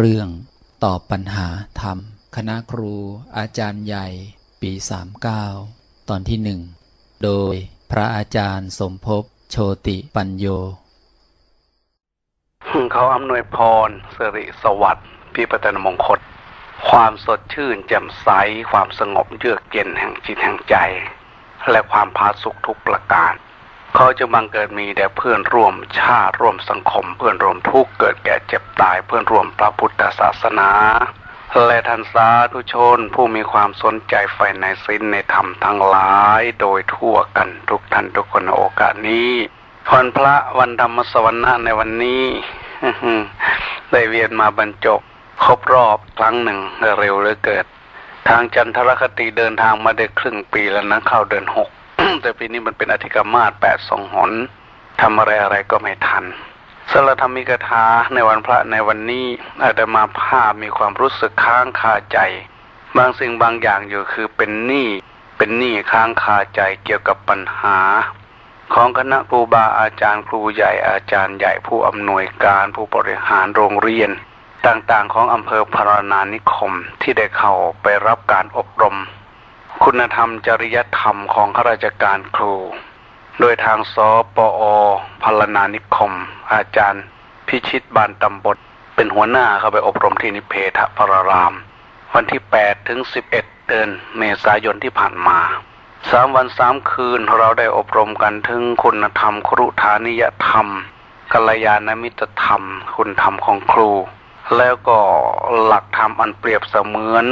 เรื่องตอบปัญหาธรรม คณะครู อาจารย์ใหญ่ ปี 39 ตอนที่หนึ่งโดยพระอาจารย์สมภพโชติปัญโย เขาอำนวยพรสิริสวัสดิ์พิพัฒนมงคล ความสดชื่นแจ่มใส ความสงบเยือกเย็นแห่งจิตแห่งใจ และความพาสุขทุกประการ เขาจะบังเกิดมีแด่เพื่อนร่วมชาติร่วมสังคม เพื่อนร่วมทุกข์เกิดแก่เจ็บตายเพื่อนร่วมพระพุทธศาสนาและท่านสาธุชนผู้มีความสนใจใฝ่ในศีลในธรรมทั้งหลายโดยทั่วกันทุกท่านทุกคนโอกาสนี้วันพระวันธรรมสวรรค์ในวันนี้ได้เวียนมาบรรจบครบรอบครั้งหนึ่งเร็วเหลือเกิด ทางจันทรคติเดินทางมาได้ครึ่งปีแล้วนะเข้าเดือนหก แต่ปีนี้มันเป็นอธิกรรมาสแปดสองหนทำอะไรอะไรก็ไม่ทันสารธรรมิกถาในวันพระในวันนี้อาตมาภาพมีความรู้สึกค้างคาใจ บางสิ่งบางอย่างอยู่คือเป็นหนี้เป็นหนี้ค้างคาใจเกี่ยวกับปัญหา ของคณะครูบาอาจารย์ครูใหญ่อาจารย์ใหญ่ผู้อำนวยการผู้บริหารโรงเรียน ต่างๆ ของอำเภอพรานานิคมที่ได้เข้าไปรับการอบรม คุณธรรมจริยธรรมของข้าราชการครู โดยทางสปอพลนานิคม อาจารย์ พิชิตบานตำบลเป็นหัวหน้าเข้าไปอบรมที่นิเพทพราราม วันที่ 8 ถึง 11 เดือนเมษายนที่ผ่านมาสามวันสามคืนเราได้อบรมกันถึงคุณธรรมครุฐานิยธรรมกัลยาณมิตรธรรม คุณธรรมของครู แล้วก็หลักธรรมอันเปรียบเสมือน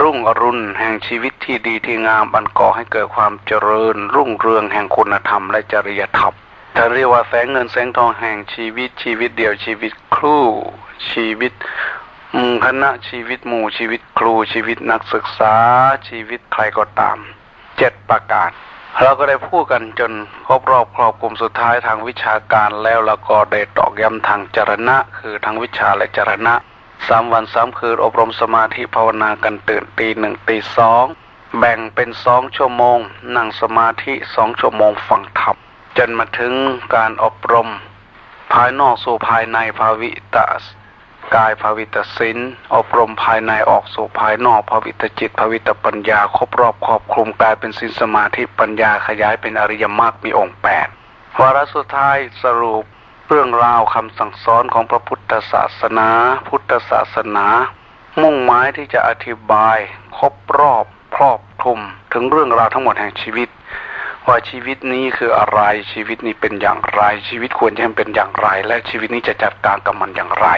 รุ่งอรุณแห่งชีวิตที่ดีที่งามบันก่อให้เกิดความเจริญ รุ่งเรืองแห่งคุณธรรมและจริยธรรมถ้าเรียกว่าแสงเงินแสงทองแห่งชีวิตชีวิตเดียวชีวิตครูชีวิตคณะชีวิตหมู่ชีวิตครูชีวิตนักศึกษาชีวิตใครก็ตามเจ็ดประการเราก็ได้พูดกันจนครบรอบครอบกลุ่มสุดท้ายทางวิชาการแล้วแล้วก็ได้ตอกย้ำทางจรณะ คือทางวิชาและจรณะ สามวันสามคืนอบรมสมาธิภาวนากันตื่นตีหนึ่งตีสองแบ่งเป็นสองชั่วโมง นั่งสมาธิสองชั่วโมงฟังธรรมจนมาถึงการอบรม ภายนอกสู่ภายในภาวิตากายภาวิตศิลอบรมภายในออกสู่ภายนอกภาวิตจิตภาวิตปัญญาครบรอบครอบคลุมกลายเป็นสินสมาธิปัญญาขยายเป็นอริยมรรคมีองค์แปดวาระสุดท้ายสรุป เรื่องราวคำสั่งสอนของพระพุทธศาสนา พุทธศาสนา มุ่งหมายที่จะอธิบาย ครบรอบครอบคลุม ถึงเรื่องราวทั้งหมดแห่งชีวิต ว่าชีวิตนี้คืออะไรชีวิตนี้เป็นอย่างไร ชีวิตควรจะเป็นอย่างไร และชีวิตนี้จะจัดการกับมันอย่างไร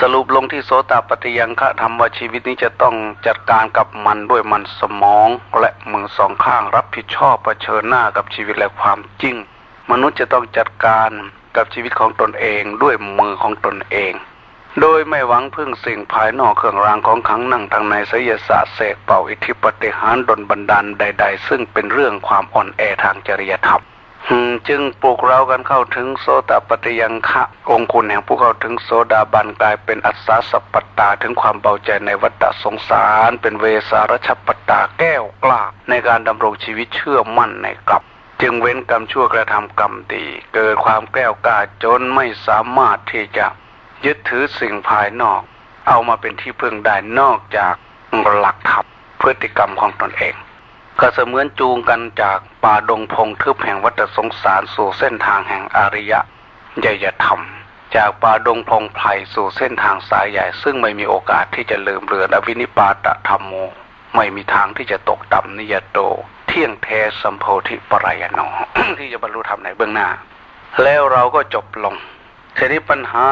สรุปลงที่โสตปฏิยังคะธรรมว่าชีวิตนี้จะต้องจัดการกับมันด้วยมันสมอง และมือสองข้างรับผิดชอบเผชิญหน้ากับชีวิตและความจริง มนุษย์จะต้องจัดการกับชีวิตของตนเองด้วยมือของตนเอง โดยไม่หวังพึ่งสิ่งภายนอกเครื่องรางของขังนั่งทางในไสยศาสตร์เสกเป่าอิทธิปฏิหารดนบันดาลใด ๆ ซึ่งเป็นเรื่องความอ่อนแอทางจริยธรรมจึงปลุกเรากันเข้าถึงโสตปฏิยังคะองคุณแห่งผู้เข้าถึงโสดาบันกลายเป็นอัศสัปปตาถึงความเบาใจในวัฏสงสาร เป็นเวสารชปตาแก้วกล้าในการดำรงชีวิตเชื่อมั่นในกลับ จึงเว้นกรรมชั่วกระทำกรรมดีเกิดความแก้วกล้าจนไม่สามารถที่จะยึดถือสิ่งภายนอก เอามาเป็นที่พึ่งได้นอกจากหลักธรรมพฤติกรรมของตนเอง ก็เสมือนจูงกันจากป่าดงพงทึบแห่งวัฏสงสารสู่เส้นทางแห่งอริยะยยธรรม จากป่าดงพงไผ่สู่เส้นทางสายใหญ่ ซึ่งไม่มีโอกาสที่จะลืมเรือนอวินิปาตธรรมโม ไม่มีทางที่จะตกต่ำนิยโต ที่ยงแท้สัมโพธิปรายโนที่จะบรรลุธรรมในเบื้องหน้า แล้วเราก็จบลงทีนี้ปัญหา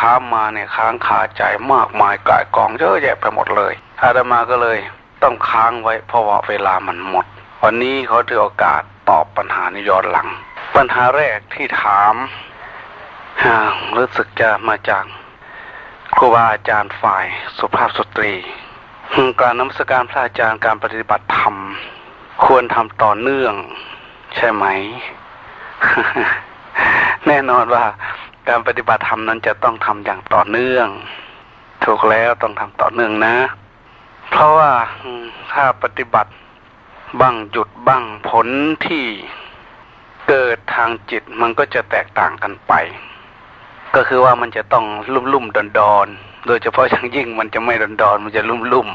ถามมาเนี่ยค้างขาใจมากมายกายกองเยอะแยะไปหมดเลยอาตมาก็เลยต้องค้างไว้เพราะว่าเวลามันหมด วันนี้เขาถือโอกาสตอบปัญหาในย้อนหลัง ปัญหาแรกที่ถามรู้สึกจะมาจากครูบาอาจารย์ฝ่ายสุภาพสตรี การนมัสการพระอาจารย์การปฏิบัติธรรม ควรทำต่อเนื่อง ใช่ไหม แน่นอนว่าการปฏิบัติธรรมนั้นจะต้องทำอย่างต่อเนื่องถูกแล้วต้องทำต่อเนื่องนะ เพราะว่าถ้าปฏิบัติบ้างหยุดบ้างผลที่เกิดทางจิตมันก็จะแตกต่างกันไป ก็คือว่ามันจะต้องลุ่มลุ่มดอนดอนโดยเฉพาะอย่างยิ่งมันจะไม่ดอนดอนมันจะลุ่มลุ่ม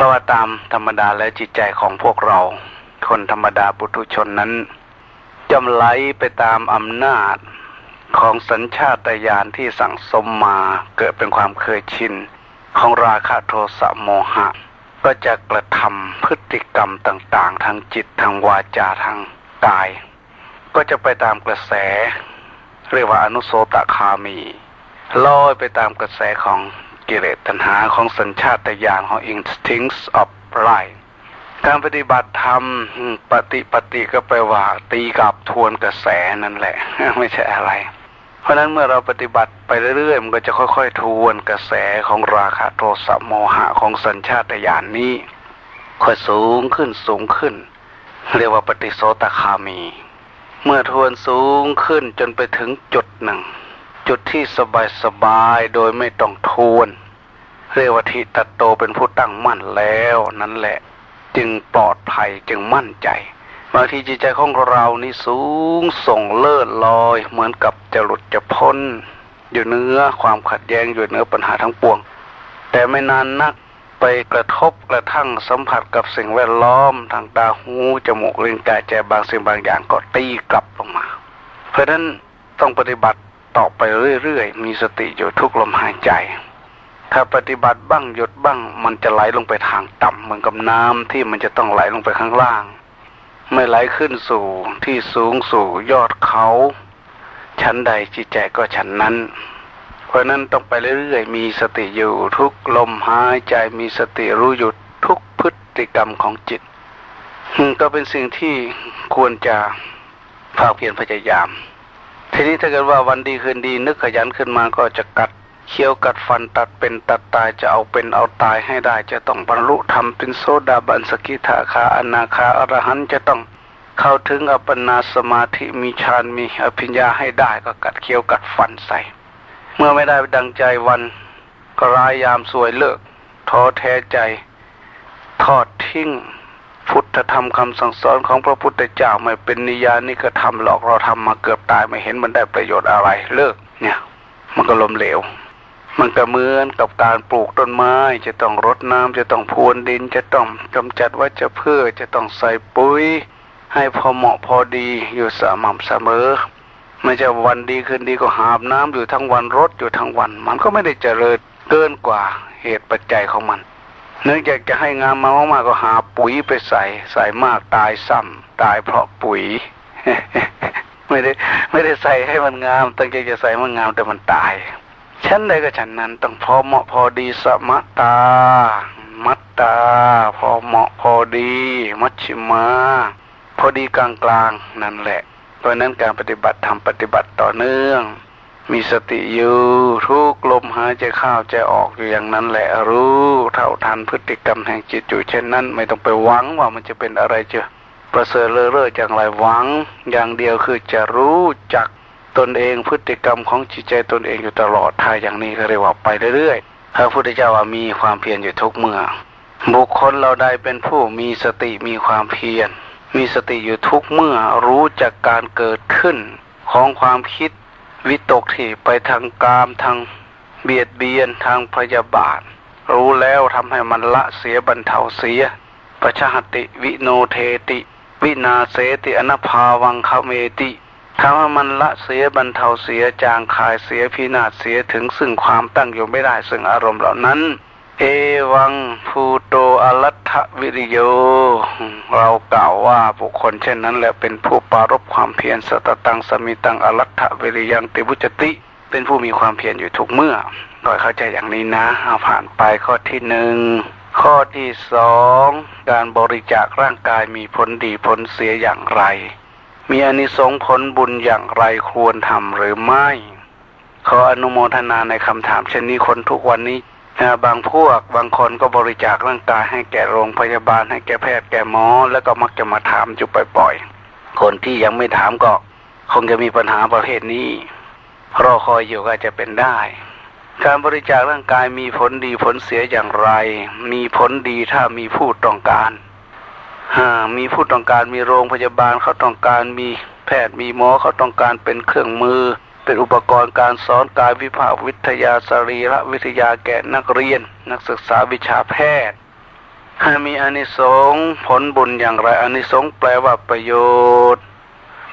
ราะว่าตามธรรมดาและจิตใจของพวกเรา คนธรรมดาปุถุชนนั้นจำไหลไปตามอำนาจของสัญชาตญาณที่สั่งสมมาเกิดเป็นความเคยชิน ของราคะโทสะโมหะ ก็จะกระทำพฤติกรรมต่างๆ ทางจิตทางวาจาทางกาย ก็จะไปตามกระแส เรียกว่าอนุโสตคามีลอยไปตามกระแสของ กิเลสตัณหาของสัญชาตญาณของ instincts of life การปฏิบัติธรรมปฏิปฏิก็แปลว่า ตีกับทวนกระแสนั่นแหละ ไม่ใช่อะไร เพราะนั้นเมื่อเราปฏิบัติไปเรื่อยๆมันก็จะค่อยๆ ทวนกระแสของราคะโทสะโมหะของสัญชาตญาณนนี้ ค่อยสูงขึ้นสูงขึ้น เรียกว่าปฏิโสตคามี เมื่อทวนสูงขึ้นจนไปถึงจุดหนึ่ง จุดที่สบายๆโดยไม่ต้องทวน เรียกว่าทิตัตโตเป็นผู้ตั้งมั่นแล้วนั่นแหละ จึงปลอดภัยจึงมั่นใจบางทีจิตใจของเรานี่สูงส่งเลิศลอย เหมือนกับจะหลุดจะพ้น อยู่เนื้อความขัดแย้งอยู่เนื้อปัญหาทั้งปวง แต่ไม่นานนักไปกระทบกระทั่งสัมผัสกับสิ่งแวดล้อมทางตาหูจมูกลิ้นกายใจบางสิ่งบางอย่างก็ตีกลับลงมา เพราะฉะนั้นต้องปฏิบัติ ต่อไปเรื่อยๆ มีสติอยู่ทุกลมหายใจ ถ้าปฏิบัติบ้างหยุดบ้าง มันจะไหลลงไปทางต่ำเหมือนกับน้ำที่มันจะต้องไหลลงไปข้างล่าง ไม่ไหลขึ้นสู่ที่สูงสู่ยอดเขาชั้นใดจิตใจก็ชั้นนั้น เพราะนั้นต้องไปเรื่อยๆ มีสติอยู่ทุกลมหายใจมีสติรู้หยุดทุกพฤติกรรมของจิตก็เป็นสิ่งที่ควรจะภาคเพียรพยายาม ทีนี้ถ้าเกิดว่าวันดีคืนดีนึกขยันขึ้นมาก็จะกัดเคี้ยวกัดฟันตัดเป็นตัดตายจะเอาเป็นเอาตายให้ได้ จะต้องบรรลุธรรมเป็นโซดาบันสกิทาคาอนาคาอรหันจะต้องเข้าถึงอัปปนาสมาธิมีฌานมีอภิญญาให้ได้ก็กัดเคี้ยวกัดฟันใส่ เมื่อไม่ได้ดังใจวันก็รายยามสวยเลิกท้อแท้ใจ ทอดทิ้ง พุทธธรรมคำสั่งสอนของพระพุทธเจ้าไม่เป็นนิยานิกระทำหลอกเราทำมาเกือบตายไม่เห็นมันได้ประโยชน์อะไรเลิกเนี่ย มันก็ล้มเหลว มันก็เหมือนกับการปลูกต้นไม้ จะต้องรดน้ำจะต้องพรวนดิน จะต้องกำจัดวัชพืชจะต้องใส่ปุ๋ย ให้พอเหมาะพอดีอยู่สม่ำเสมอไม่จะวันดีคืนดีก็หาบน้ำอยู่ทั้งวันรดอยู่ทั้งวัน มันก็ไม่ได้เจริญเกินกว่าเหตุปัจจัยของมัน เนื่องจากจะให้งามมามากๆก็หาปุ๋ยไปใส่ ใส่มากตายซ้ำตายเพราะปุ๋ย ไม่ได้ ไม่ได้ใส่ให้มันงาม ตั้งใจจะใส่มันงามแต่มันตายชั้นใดก็ฉันนั้นต้องพอเหมาะพอดีสมัตา มัตตา พอเหมาะพอดี มัชชิมา พอดีกลางกลางนั่นแหละ เพราะนั้นการปฏิบัติทำปฏิบัติต่อเนื่อง มีสติอยู่ทุกลมหายใจเข้าใจออกอยู่อย่างนั้นแหละรู้เท่าทันพฤติกรรมแห่งจิตอยู่เช่นนั้น ไม่ต้องไปหวังว่ามันจะเป็นอะไรเจอประเสริฐเลอเล่อจังไรหวัง อย่างเดียวคือจะรู้จักตนเองพฤติกรรมของจิตใจตนเองอยู่ตลอดถ้าอย่างนี้ก็เรียกว่าไปเรื่อยๆพระพุทธเจ้าว่ามีความเพียรอยู่ทุกเมื่อ บุคคลเราใดเป็นผู้มีสติมีความเพียรมีสติอยู่ทุกเมื่อรู้จากการเกิดขึ้นของความคิด วิตกที่ไปทางกามทางเบียดเบียนทางพยาบาท รู้แล้วทำให้มันละเสียบรรเทาเสียประชาติวิโนเทติ วินาเสติอนภาวังคเมติทำให้มันละเสียบรรเทาเสียจางคายเสียพินาศเสียถึงซึ่งความตั้งอยู่ไม่ได้ซึ่งอารมณ์เหล่านั้น เอวังภูโตอรัตวิริโย เรากล่าวว่าบุคคลเช่นนั้นแหละเป็นผู้ปารบความเพียรสตตังสมิตังอรัตวิริยังติบุจติ เป็นผู้มีความเพียรอยู่ทุกเมื่อโดยเข้าใจอย่างนี้นะเอาผ่านไปข้อที่หนึ่งข้อที่สองการบริจาคร่างกายมีผลดีผลเสียอย่างไร มีอนิสงส์ผลบุญอย่างไรควรทำหรือไม่ขออนุโมทนาในคำถามเช่นนี้คนทุกวันนี้ บางพวกบางคนก็บริจาคร่างกายให้แก่โรงพยาบาลให้แก่แพทย์แก่หมอ แล้วก็มักจะมาถามจุไปปล่อยคนที่ยังไม่ถามก็คงจะมีปัญหาประเภทนี้รอคอยอยู่ก็จะเป็นได้ การบริจาคร่างกายมีผลดีผลเสียอย่างไร มีผลดีถ้ามีผู้ต้องการมีผู้ต้องการมีโรงพยาบาลเขาต้องการมีแพทย์มีหมอเขาต้องการเป็นเครื่องมือ เป็นอุปกรณ์การสอนกายวิภาควิทยาสรีระวิทยาแก่นักเรียน นักศึกษาวิชาแพทย์ให้มีอานิสงส์ผลบุญอย่างไรอานิสงส์แปลว่าประโยชน์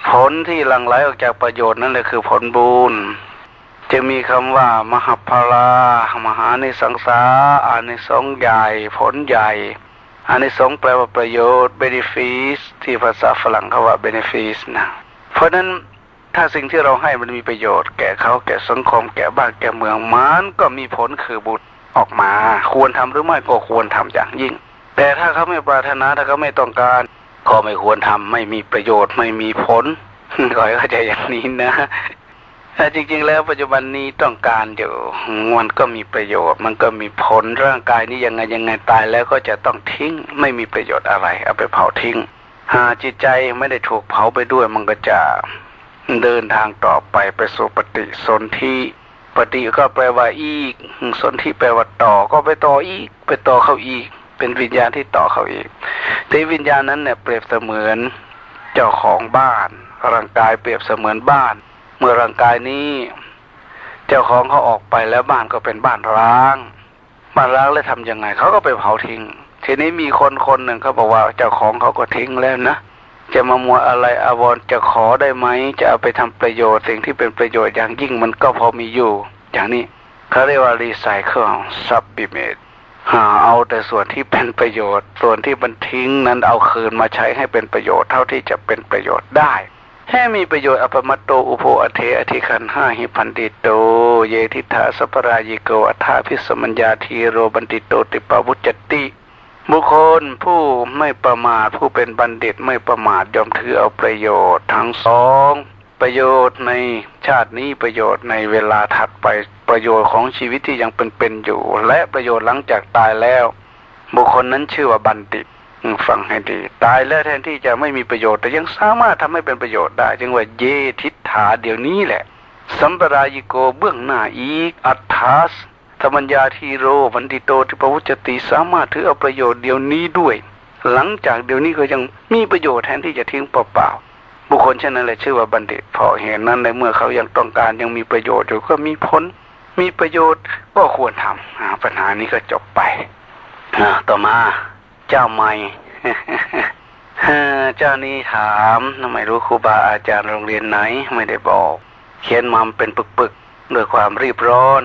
ผลที่หลั่งไหลออกจากประโยชน์นั่นแหละคือผลบุญจะมีคำว่า มหาพลามหานิสังสาอานิสงส์ใหญ่ ผลใหญ่อานิสงส์แปลว่าประโยชน์ benefits ที่ภาษาฝรั่งเขาว่า benefits นะเพราะนั้น ถ้าสิ่งที่เราให้มันมีประโยชน์ แก่เขาแก่สังคม แก่บ้านแก่เมืองมันก็มีผลคือบุตรออกมา ควรทำหรือไม่ก็ควรทำอย่างยิ่ง แต่ถ้าเขาไม่ปรารถนาถ้าเขาไม่ต้องการ ก็ไม่ควรทำไม่มีประโยชน์ไม่มีผลขอให้เข้าใจอย่างนี้นะแต่จริง ๆ แล้วปัจจุบันนี้ต้องการอยู่มันก็มีประโยชน์ มันก็มีผลร่างกายนี้ยังไงยังไงตายแล้วก็จะต้องทิ้ง ไม่มีประโยชน์อะไร เอาไปเผาทิ้ง หาจิตใจไม่ได้ถูกเผาไปด้วยมันก็จะ เดินทางต่อไปไปสู่ปฏิสนธิปฏิก็แปลว่าอีก สนธิแปลว่าต่อก็ไปต่ออีก ไปต่อเข้าอีก เป็นวิญญาณที่ต่อเข้าอีกแต่วิญญาณนั้นเนี่ยเปรียบเสมือนเจ้าของบ้าน ร่างกายเปรียบเสมือนบ้าน เมื่อร่างกายนี้ เจ้าของเขาออกไปแล้วบ้านก็เป็นบ้านร้าง บ้านร้างแล้วทำยังไงเขาก็ไปเผาทิ้งทีนี้มีคนคนหนึ่งเขาบอกว่าเจ้าของเขาก็ทิ้งแล้วนะ จะมามัวอะไรอาวรจะขอได้ไหม จะเอาไปทำประโยชน์สิ่งที่เป็นประโยชน์อย่างยิ่งมันก็พอมีอยู่ อย่างนี้เขาเรียกว่ารีไซเคิลซับบิเมตหาเอาแต่ส่วนที่เป็นประโยชน์ ส่วนที่มันทิ้งนั้นเอาคืนมาใช้ให้เป็นประโยชน์เท่าที่จะเป็นประโยชน์ได้ให้มีประโยชน์อปมัตโตอุโภอเทอธิคันห้าหิพันติโต เยทิธาสปรายิโกอัฏฐาพิสมัญญาทีโรบันติโตติปาวุจติ บุคคลผู้ไม่ประมาทผู้เป็นบัณฑิตไม่ประมาทยอมถือเอาประโยชน์ทั้งสองประโยชน์ในชาตินี้ประโยชน์ในเวลาถัดไปประโยชน์ของชีวิตที่ยังเป็นเป็นอยู่ และประโยชน์หลังจากตายแล้ว บุคคลนั้นชื่อว่าบัณฑิตฟังให้ดี ตายแล้วแทนที่จะไม่มีประโยชน์แต่ยังสามารถทำให้เป็นประโยชน์ได้ จึงว่าเยทิฏฐาเดี๋ยวนี้แหละ สัมปรายิโกเบื้องหน้าอีกอัฏฐาส ธรรมัญญาทีโรวันติโตทิปวุจติสามารถถือเอาประโยชน์เดี๋ยวนี้ด้วย หลังจากเดี๋ยวนี้ก็ยังมีประโยชน์แทนที่จะทิ้งเปล่าๆบุคคลเช่นนั้นเลยชื่อว่าบัณฑิตพอเห็นนั้นในเมื่อเขายังต้องการยังมีประโยชน์อยู่ก็มีผลมีประโยชน์ก็ควรทำปัญหานี้ก็จบไปต่อมาเจ้าใหม่เจ้านี้ถามทำไมรู้ครูบาอาจารย์โรงเรียนไหน ไม่ได้บอก เขียนมัมเป็นปึกๆด้วยความรีบร้อน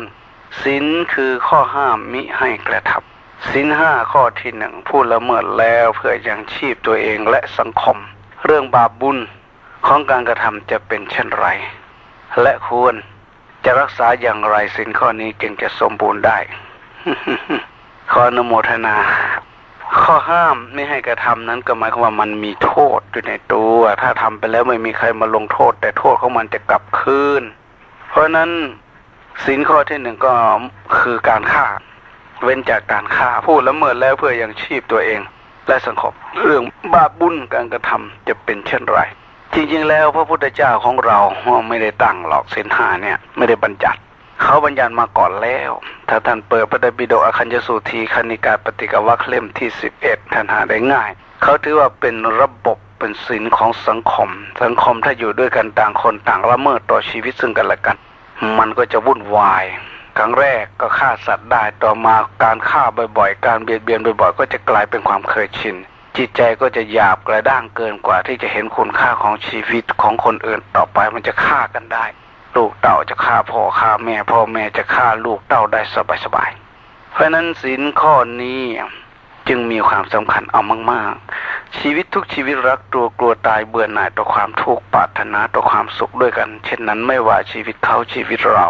สินคือข้อห้ามมิให้กระทำสินห้าข้อที่หนึ่งพูดละเมิดแล้วเพื่อยังชีพตัวเองและสังคม เรื่องบาปบุญของการกระทำจะเป็นเช่นไร และควรจะรักษาอย่างไรสินข้อนี้จึงจะสมบูรณ์ได้ขออนุโมทนา ข้อห้ามไม่ให้กระทำนั้นก็หมายความว่ามันมีโทษอยู่ในตัว ถ้าทำไปแล้วไม่มีใครมาลงโทษ แต่โทษของมันจะกลับคืน เพราะนั้น สินข้อที่หนึ่งก็คือการฆ่า เว้นจากการฆ่าพูดละเมิดแล้วเพื่อยังชีพตัวเอง และสังคมเรื่องบาปบุญการกระทำจะเป็นเช่นไร จริงๆ แล้วพระพุทธเจ้าของเราไม่ได้ตั้งหรอกสินหาเนี่ยไม่ได้บัญญัติเขาบัญญัติมาก่อนแล้ว ถ้าท่านเปิดพระไตรปิฎกอคัญญสูตรีคณิกาปฏิกวัคเล่มที่สิบเอ็ดท่านหาได้ง่าย เขาถือว่าเป็นระบบเป็นสินของสังคม สังคมถ้าอยู่ด้วยกันต่างคนต่างละเมิดต่อชีวิตซึ่งกันและกัน มันก็จะวุ่นวาย ครั้งแรกก็ฆ่าสัตว์ได้ต่อมาการฆ่าบ่อยๆ การเบียดเบียนบ่อยๆ ก็จะกลายเป็นความเคยชิน จิตใจก็จะหยาบกระด้างเกินกว่าที่จะเห็นคุณค่าของชีวิตของคนอื่นต่อไปมันจะฆ่ากันได้ ลูกเต่าจะฆ่าพ่อฆ่าแม่พ่อแม่จะฆ่าลูกเต่าได้สบายๆเพราะนั้นสินข้อนี้ จึงมีความสำคัญเอามาก ๆ ชีวิตทุกชีวิตรักตัวกลัวตายเบื่อหน่ายต่อความทุกข์ปรารถนาต่อความสุขด้วยกัน เช่นนั้นไม่ว่าชีวิตเขาชีวิตเรา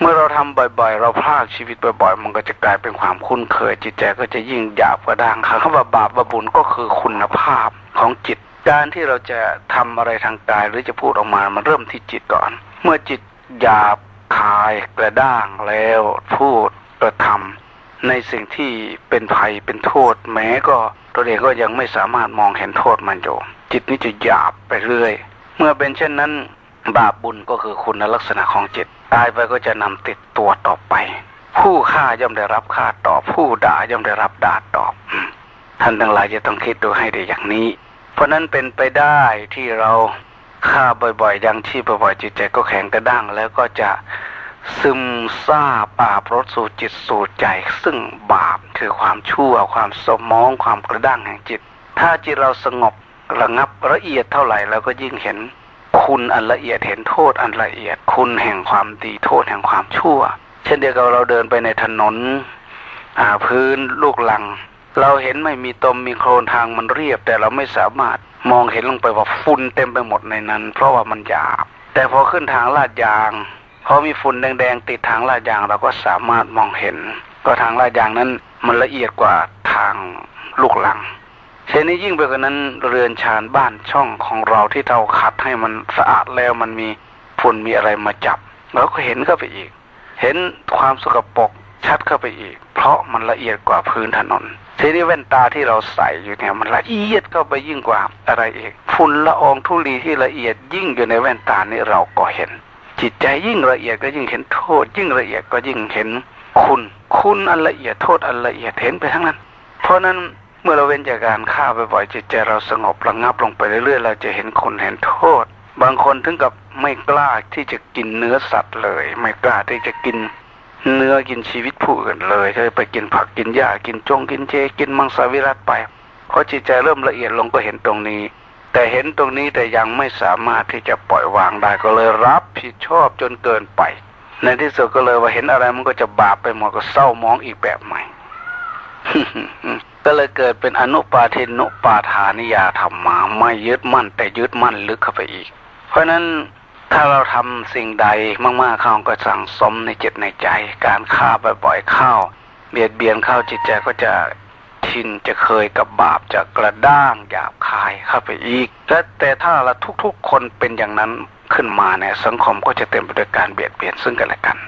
เมื่อเราทำบ่อยๆ เราพลาดชีวิตบ่อยๆ มันก็จะกลายเป็นความคุ้นเคย จิตใจก็จะยิ่งหยาบกระด้างคำว่าบาปบุญก็คือคุณภาพของจิต การที่เราจะทำอะไรทางกายหรือจะพูดออกมามันเริ่มที่จิตก่อน เมื่อจิตหยาบคายกระด้างแล้วพูดกระทำ ในสิ่งที่เป็นภัยเป็นโทษ แม้ก็ตัวเองก็ยังไม่สามารถมองเห็นโทษมันอยู่จิตนี้จะหยาบไปเรื่อย เมื่อเป็นเช่นนั้น บาปบุญก็คือคุณลักษณะของจิต ตายไปก็จะนำติดตัวต่อไป ผู้ฆ่าย่อมได้รับฆ่าตอบ ผู้ด่าย่อมได้รับด่าตอบท่านทั้งหลายจะต้องคิดดูให้ดีอย่างนี้ เพราะนั้นเป็นไปได้ที่เราฆ่าบ่อยๆ ยังชีพบ่อยๆจิตใจก็แข็งกระด้างแล้วก็จะ ซึมซาบาบรสสู่จิตสู่ใจ ซึ่งบาปคือความชั่วความสมองความกระด้างแห่งจิต ถ้าจิตเราสงบระงับละเอียดเท่าไหร่เราก็ยิ่งเห็น คุณอันละเอียดเห็นโทษอันละเอียด คุณแห่งความดีโทษแห่งความชั่ว เช่นเดียวกับเราเดินไปในถนนอ่าพื้นลูกหลัง เราเห็นไม่มีตมมีโครนทางมันเรียบ แต่เราไม่สามารถมองเห็นลงไปว่าฝุ่นเต็มไปหมดในนั้น เพราะว่ามันหยาบแต่พอขึ้นทางลาดยาง พอมีฝุ่นแดงๆติดทางลาดยางเราก็สามารถมองเห็น ก็ทางลาดยางนั้นมันละเอียดกว่าทางลูกหลังเช่นนี้ยิ่งไปกว่านั้นเรือนชานบ้านช่องของเราที่เราขัดให้มันสะอาดแล้วมันมีฝุ่นมีอะไรมาจับเราก็เห็นเข้าไปอีก เห็นความสกปรกชัดเข้าไปอีก เพราะมันละเอียดกว่าพื้นถนนทีนี้แว่นตาที่เราใส่อยู่เนี่ยมันละเอียดเข้าไปยิ่งกว่าอะไรอีกฝุ่นละอองธุลีที่ละเอียดยิ่งอยู่ในแว่นตานี่เราก็เห็น จิตใจยิ่งละเอียดก็ยิ่งเห็นโทษ ยิ่งละเอียดก็ยิ่งเห็นคุณ คุณอันละเอียดโทษอันละเอียดเห็นไปทั้งนั้น เพราะนั้นเมื่อเราเว้นจากการฆ่าบ่อยๆจิตใจเราสงบระงับลงไปเรื่อยๆ เราจะเห็นคุณเห็นโทษ บางคนถึงกับไม่กล้าที่จะกินเนื้อสัตว์เลย ไม่กล้าที่จะกินเนื้อกินชีวิตผู้อื่นเลยจะไปกินผักกินหญ้ากินจงกินเจกินมังสวิรัตไปเพราะจิตใจเริ่มละเอียดลงก็เห็นตรงนี้ แต่เห็นตรงนี้แต่ยังไม่สามารถที่จะปล่อยวางได้ก็เลยรับผิดชอบจนเกินไป ในที่สุดก็เลยว่าเห็นอะไรมันก็จะบาปไปหมดก็เศร้ามองอีกแบบใหม่ ก็เลยเกิดเป็นอนุปาทินุปาทานิยาธรรมาไม่ยึดมั่น แต่ยึดมั่นลึกเข้าไปอีก เพราะนั้นถ้าเราทำสิ่งใดมากๆเข้าก็สั่งสมในจิตในใจ การฆ่าบ่อยๆเข้า เบียดเบียนเข้าจิตใจก็จะ ชินจะเคยกับบาปจะกระด้างหยาบคายเข้าไปอีกและแต่ถ้าเราทุกๆคนเป็นอย่างนั้นขึ้นมาเนี่ยสังคมก็จะเต็มไปด้วยการเบียดเบียนซึ่งกันและกัน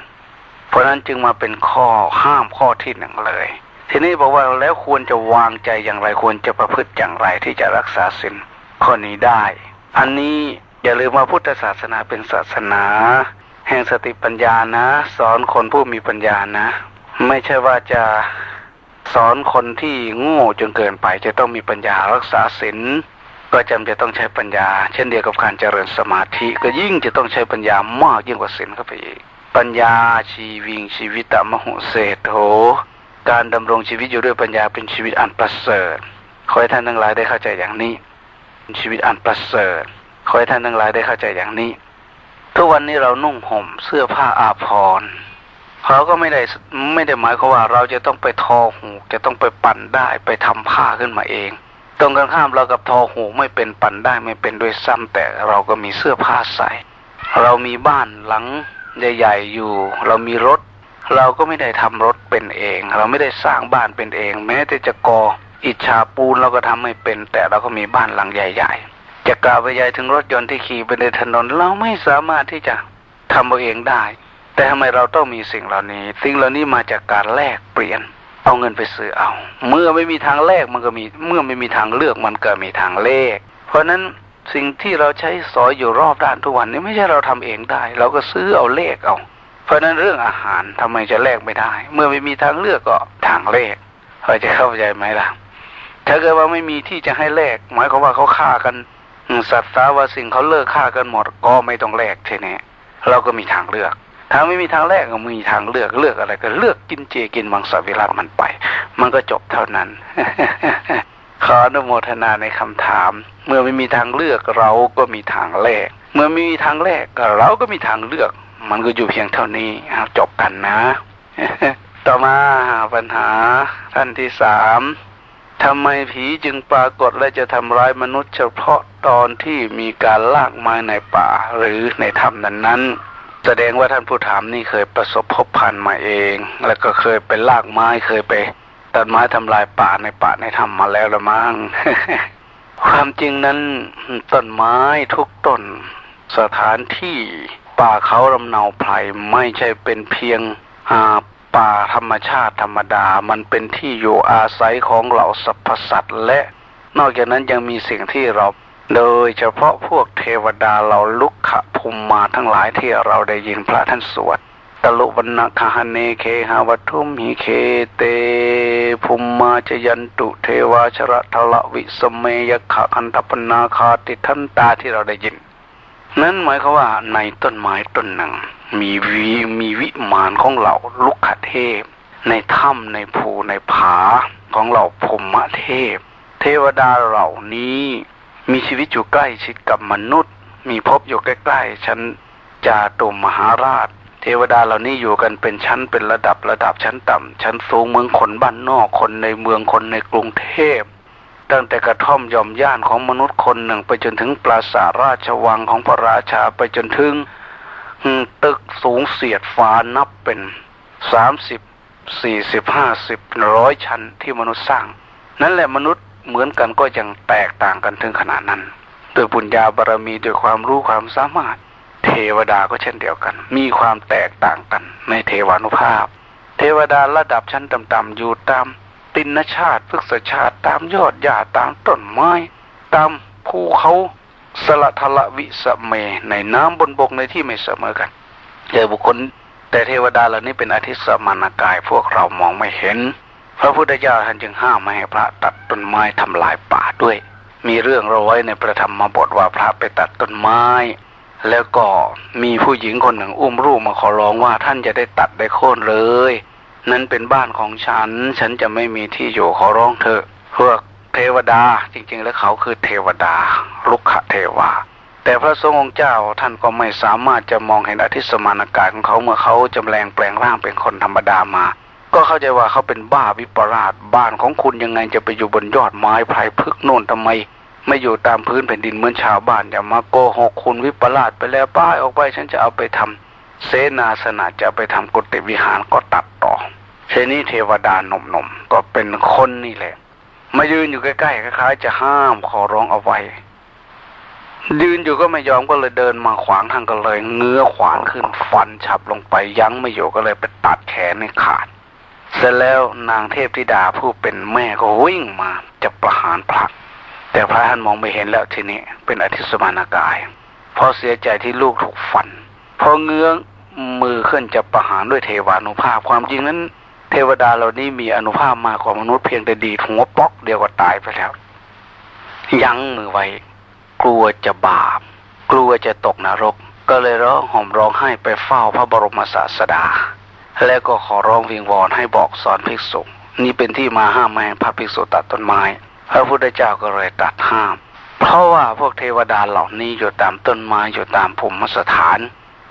เพราะนั้นจึงมาเป็นข้อห้ามข้อที่หนึ่งเลย ทีนี้บอกว่าแล้วควรจะวางใจอย่างไรควรจะประพฤติอย่างไรที่จะรักษาศีลข้อนี้ได้ อันนี้อย่าลืมว่าพุทธศาสนาเป็นศาสนา แห่งสติปัญญานะ สอนคนผู้มีปัญญานะ ไม่ใช่ว่าจะ สอนคนที่โง่จนเกินไปจะต้องมีปัญญารักษาศีลก็จำจะต้องใช้ปัญญา เช่นเดียวกับการเจริญสมาธิก็ยิ่งจะต้องใช้ปัญญามากยิ่งกว่าศีลเข้าไปอีก ปัญญาชีวิงชีวิตตมหุเศธโธการดำรงชีวิตอยู่ด้วยปัญญาเป็นชีวิตอันประเสริฐขอให้ท่านทั้งหลายได้เข้าใจอย่างนี้ชีวิตอันประเสริฐขอให้ท่านทั้งหลายได้เข้าใจอย่างนี้ ทุกวันนี้เรานุ่งห่มเสื้อผ้าอาภรณ์ เขาก็ไม่ได้ไม่ได้หมายความว่าเราจะต้องไปทอหูจะต้องไปปั่นได้ไปทำผ้าขึ้นมาเองตรงกันข้ามเรากับทอหูไม่เป็นปั่นได้ไม่เป็นด้วยซ้ำแต่เราก็มีเสื้อผ้าใส่ เรามีบ้านหลังใหญ่ๆอยู่ เรามีรถ เราก็ไม่ได้ทำรถเป็นเอง เราไม่ได้สร้างบ้านเป็นเอง แม้แต่จะกออิฐฉาปูนเราก็ทำไม่เป็น แต่เราก็มีบ้านหลังใหญ่ ๆ จะกล่าวไปใหญ่ถึงรถยนต์ที่ขี่ไปในถนน เราไม่สามารถที่จะทำเอาเองได้ แต่ทำไมเราต้องมีสิ่งเหล่านี้ สิ่งเหล่านี้มาจากการแลกเปลี่ยน เอาเงินไปซื้อเอา เมื่อไม่มีทางแลกมันก็มี เมื่อไม่มีทางเลือกมันก็มีทางเลข เพราะนั้นสิ่งที่เราใช้สอยอยู่รอบด้านทุกวันนี้ไม่ใช่เราทำเองได้ เราก็ซื้อเอาเลขเอา เพราะนั้นเรื่องอาหารทำไมจะแลกไม่ได้ เมื่อไม่มีทางเลือกก็ทางเลขพอจะเข้าใจไหมล่ะ ถ้าเกิดว่าไม่มีที่จะให้แลกหมายความว่าเขาฆ่ากันสัตว์สาวสิ่งเขาเลิกฆ่ากันหมดก็ไม่ต้องแลกทีนี้เราก็มีทางเลือก ถ้าไม่มีทางแลกก็มีทางเลือกเลือกอะไร ก็เลือกกินเจกินมังสวิรัตมันไป มันก็จบเท่านั้น ขออนุโมทนาในคำถาม เมื่อไม่มีทางเลือกเราก็มีทางแลกเมื่อไม่มีทางแลกเราก็มีทางเลือก มันก็อยู่เพียงเท่านี้จบกันนะ ต่อมาปัญหาท่านที่สามทำไมผีจึงปรากฏและจะทำร้ายมนุษย์เฉพาะตอนที่มีการลากไม้ในป่าหรือในถ้ำนั้นนั้น แสดงว่าท่านผู้ถามนี่เคยประสบพบพันมาเอง แล้วก็เคยไปลากไม้เคยไปตัดไม้ทำลายป่าในป่าในถ้ำมมาแล้วละมั้งความจริงนั้นต้นไม้ทุกต้น สถานที่ป่าเขาลำเนาไพรไม่ใช่เป็นเพียงอ่าป่าธรรมชาติธรรมดา มันเป็นที่อยู่อาศัยของเหล่าสรรพสัตว์และนอกจากนั้นยังมีสิ่งที่เรา โดยเฉพาะพวกเทวดาเราลุกขะภูมิมาทั้งหลายที่เราได้ยินพระท่านสวดตลุวันนาคาเนเคหาวัตุมหิเคเตภูมิมาจยันตุเทวาชระทละวิสเมยขะอันตปนาคาติทันตาที่เราได้ยิน นั้นหมายความว่าในต้นไม้ต้นหนึ่ง มีวีมีวิมานของเหล่าลุกขเทพ ในถ้ำในภูในผาของเหล่าพมะเทพ เทวดาเหล่านี้ มีชีวิตอยู่ใกล้ชิดกับมนุษย์ มีพบอยู่ใกล้ๆชั้นจาตุมหาราช เทวดาเหล่านี้อยู่กันเป็นชั้นเป็นระดับระดับชั้นต่ำชั้นสูงเมืองคนบ้านนอกคนในเมืองคนในกรุงเทพตั้งแต่กระท่อมย่อมย่านของมนุษย์คนหนึ่ง ไปจนถึงปราสาทราชวังของพระราชาไปจนถึงตึกสูงเสียดฟ้านับเป็นสามสิบสี่สิบห้าสิบร้อยชั้นที่มนุษย์สร้าง นั่นแหละมนุษย์ เหมือนกันก็ยังแตกต่างกันถึงขนาดนั้นด้วยปุญญาบารมีด้วยความรู้ความสามารถ เทวดาก็เช่นเดียวกัน มีความแตกต่างกันในเทวานุภาพ เทวดาระดับชั้นต่ำๆอยู่ตามตินชาติพฤกษชาติตามยอดหญ้าตามต้นไม้ ตามภูเขาสละทละวิสเม ในน้ำบนบกในที่ไม่เสมอกันเจอบุคคล แต่เทวดาเหล่านี้เป็นอธิสมานกายพวกเรามองไม่เห็น พระพุทธเจ้าท่านจึงห้ามไม่ให้พระตัดต้นไม้ทำลายป่าด้วย มีเรื่องเราไว้ในประธรรมบทว่าพระไปตัดต้นไม้ แล้วก็มีผู้หญิงคนหนึ่งอุ้มรูปมาขอร้องว่าท่านจะได้ตัดได้โค่นเลย นั้นเป็นบ้านของฉัน ฉันจะไม่มีที่อยู่ขอร้องเธอพวกเทวดาจริงๆ แล้วเขาคือเทวดา ลุกขเทวาแต่พระสงฆ์องค์เจ้าท่านก็ไม่สามารถจะมองเห็นอธิสมานากาศของเขาเมื่อเขาจำแรงแปลงร่างเป็นคนธรรมดามา ก็เข้าใจว่าเขาเป็นบ้าวิปลาสบ้านของคุณยังไงจะไปอยู่บนยอดไม้ไผ่พึกโน่นทำไม ไม่อยู่ตามพื้นแผ่นดินเหมือนชาวบ้านอย่ามาโกหกคุณวิปลาสไปแล้วป้ายออกไปฉันจะเอาไปทำเสนาสนะจะไปทำกุฏิวิหารก็ตัดต่อเชนี้เทวดาหนุ่มๆก็เป็นคนนี่แหละมายืนอยู่ใกล้ๆคล้ายๆจะห้ามขอร้องเอาไว้ยืนอยู่ก็ไม่ยอมก็เลยเดินมาขวางทางก็เลย เงื้อขวานขึ้นฟันฉับลงไปยั้งไม่อยู่ก็เลยไปตัดแขนให้ขาด เสร็จแล้วนางเทพธิดาผู้เป็นแม่ก็วิ่งมาจะประหารพระแต่พระท่านมองไม่เห็นแล้วทีนี้เป็นอธิสมานากายพอเสียใจที่ลูกถูกฟันพอเงื้อมือขึ้นจะประหารด้วยเทวานุภาพความจริงนั้น เทวดาเหล่านี้มีอนุภาพมากกว่ามนุษย์เพียงแต่ดีหัวป๊อกเดียวก็ตายไปแล้ว ยั้งมือไว้ กลัวจะบาป กลัวจะตกนรก ก็เลยร้องห่มร้องไห้ไปเฝ้าพระบรมศาสดา แล้วก็ขอร้องวิงวอนให้บอกสอนภิกษุนี่เป็นที่มาห้ามไม่ให้พระภิกษุตัดต้นไม้ พระพุทธเจ้าก็เลยตัดห้าม เพราะว่าพวกเทวดาเหล่านี้อยู่ตามต้นไม้อยู่ตามภูมิสถาน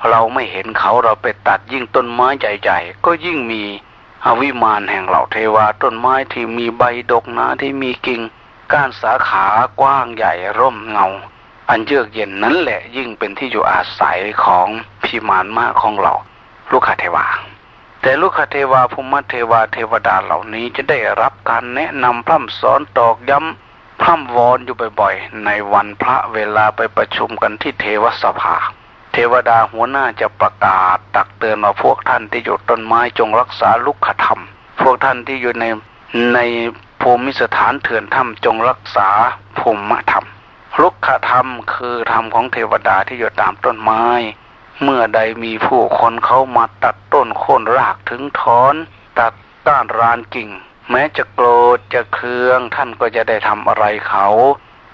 เราไม่เห็นเขาเราไปตัดยิ่งต้นไม้ใหญ่ๆก็ยิ่งมีอวิมานแห่งเหล่าเทวาต้นไม้ที่มีใบดกหนาที่มีกิ่งก้านสาขากว้างใหญ่ร่มเงา อันเยือกเย็นนั้นแหละยิ่งเป็นที่อยู่อาศัยของพิมานมากของเราลูกคาเทวา แต่ลูกคเทวาภูมิเทวาเทวดาเหล่านี้จะได้รับการแนะนำพร่ำสอนตอกย้ำพร่ำวอนอยู่บ่อยๆ ในวันพระเวลาไปประชุมกันที่เทวสภา เทวดาหัวหน้าจะประกาศตักเตือนว่าพวกท่านที่อยู่ต้นไม้จงรักษาลุกขธรรม พวกท่านที่อยู่ในในภูมิสถานเถื่อนถ้ำจงรักษาภูมิธรรมลุกขธรรมคือธรรมของเทวดาที่อยู่ตามต้นไม้ เมื่อใดมีผู้คนเขามาตัดต้นโค่นรากถึงถอน ตัดต้านรานกิ่ง แม้จะโกรธจะเคือง ท่านก็จะได้ทำอะไรเขา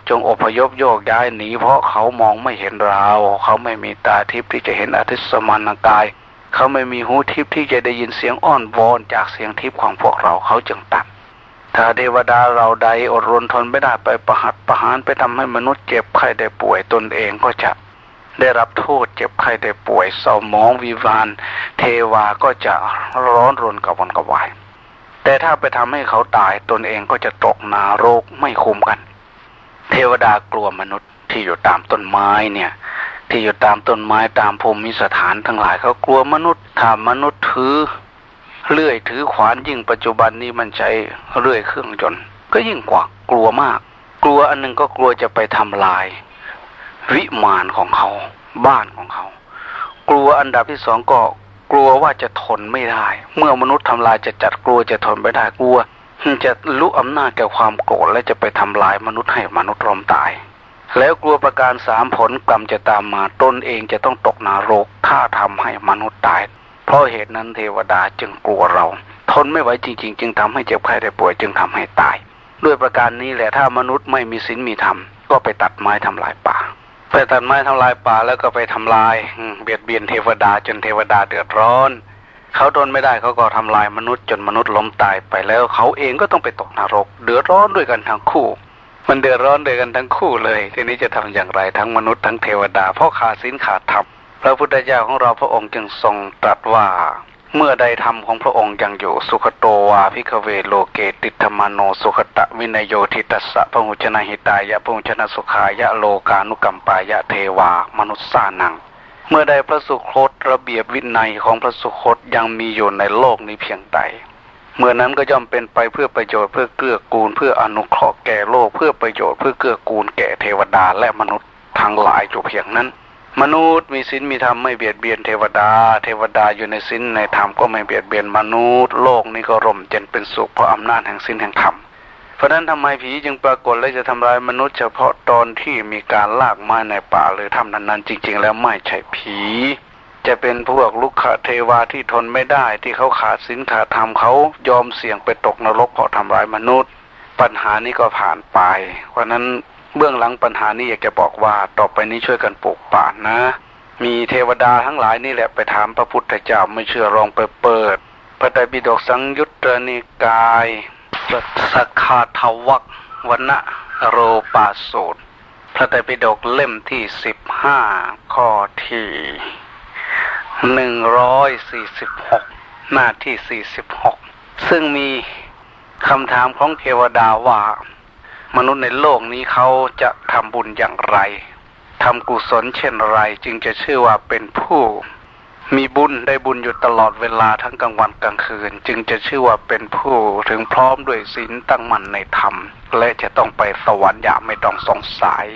จงอพยพโยกย้ายหนีเพราะเขามองไม่เห็นเรา เขาไม่มีตาทิพย์ที่จะเห็นอาทิสมานกาย เขาไม่มีหูทิพย์ที่จะได้ยินเสียงอ้อนวอนจากเสียงทิพย์ของพวกเราเขาจึงตัดถ้าเทวดาเราใดอดรนทนไม่ได้ไปประหัตประหารไปทำให้มนุษย์เจ็บไข้ได้ป่วยตนเองก็จะ ได้รับโทษเจ็บไข้ได้ป่วยเศร้ามองวิวาน เทวาก็จะร้อนรนกับวันกวาย แต่ถ้าไปทำให้เขาตายตนเองก็จะตกนาโรคไม่คุมกัน เทวดากลัวมนุษย์ที่อยู่ตามต้นไม้เนี่ย ที่อยู่ตามต้นไม้ตามภูมิสถานทั้งหลายเขากลัวมนุษย์ถ้ามนุษย์ถือเลื่อยถือขวานยิ่งปัจจุบันนี้มันใช้เลื่อยเครื่องจนก็ยิ่งกว่ากลัวมาก กลัวอันนึงก็กลัวจะไปทำลาย วิมานของเขา บ้านของเขา กลัวอันดับที่สองก็กลัวว่าจะทนไม่ได้ เมื่อมนุษย์ทำลายจะจัดกลัวจะทนไม่ได้กลัวจะรู้อำนาจแก่ความโกรธและจะไปทำลายมนุษย์ให้มนุษย์รอมตาย แล้วกลัวประการสามผลกรรมจะตามมาตนเองจะต้องตกนรกถ้าทำให้มนุษย์ตาย เพราะเหตุนั้นเทวดาจึงกลัวเรา ทนไม่ไหวจริง ๆ จึงทำให้เจ็บไข้ได้ป่วยจึงทำให้ตาย ด้วยประการนี้แหละถ้ามนุษย์ไม่มีศีลมีธรรมก็ไปตัดไม้ทำลายป่า ไปตัดไม้ทำลายป่าแล้วก็ไปทำลายเบียดเบียนเทวดาจนเทวดาเดือดร้อนเขาทนไม่ได้เขาก็ทำลายมนุษย์จนมนุษย์ล้มตายไปแล้ว เขาเองก็ต้องไปตกนรก เดือดร้อนด้วยกันทั้งคู่ มันเดือดร้อนด้วยกันทั้งคู่เลย ทีนี้จะทำอย่างไรทั้งมนุษย์ทั้งเทวดาเพราะขาดศีลขาดธรรมพระพุทธเจ้าของเราพระองค์จึงทรงตรัสว่า เมื่อใดธรรมของพระองค์ยังอยู่สุขโตวาพิคเวโลเกติธรรมโนสุขตะวินโยทิตัสสะพหุชนะหิตายะพหุชนะสุขายะโลกานุกัมปายะเทวามนุษสานัง เมื่อใดพระสุคตระเบียบวินัยของพระสุคตยังมีอยู่ในโลกนี้เพียงใด เมื่อนั้นก็ย่อมเป็นไปเพื่อประโยชน์เพื่อเกื้อกูลเพื่ออนุเคราะห์แก่โลกเพื่อประโยชน์เพื่อเกื้อกูลแก่เทวดาและมนุษย์ทั้งหลายอยู่เพียงนั้น มนุษย์มีศีลมีธรรมไม่เบียดเบียนเทวดา เทวดาอยู่ในศีลในธรรมก็ไม่เบียดเบียนมนุษย์ โลกนี้ก็ร่มเย็นเป็นสุขเพราะอำนาจแห่งศีลแห่งธรรมเพราะนั้นทำไมผีจึงปรากฏและจะทำลายมนุษย์เฉพาะตอนที่มีการลากไม้ในป่าหรือทำนั้นๆ จริง ๆ แล้วไม่ใช่ผี จะเป็นพวกลุกขเทวาที่ทนไม่ได้ที่เขาขาดศีลขาดธรรมเขายอมเสี่ยงไปตกนรกเพราะทำลายมนุษย์ ปัญหานี้ก็ผ่านไปเพราะนั้น เบื้องหลังปัญหานี้อยากจะบอกว่าต่อไปนี้ช่วยกันปลูกป่านะ มีเทวดาทั้งหลายนี่แหละไปถามพระพุทธเจ้าไม่เชื่อลองไปเปิด พระไตรปิฎกสังยุตตนิกายสักขาทวักวันโรปาสูตร พระไตรปิฎกเล่มที่สิบห้าข้อที่หนึ่งร้อยสี่สิบหกหน้าที่สี่สิบหกซึ่งมีคำถามของเทวดาว่า มนุษย์ในโลกนี้เขาจะทำบุญอย่างไรทำกุศลเช่นไร จึงจะชื่อว่าเป็นผู้มีบุญได้บุญอยู่ตลอดเวลาทั้งกลางวันกลางคืน จึงจะชื่อว่าเป็นผู้ถึงพร้อมด้วยศีลตั้งมั่นในธรรม และจะต้องไปสวรรค์อย่างไม่ต้องสงสัย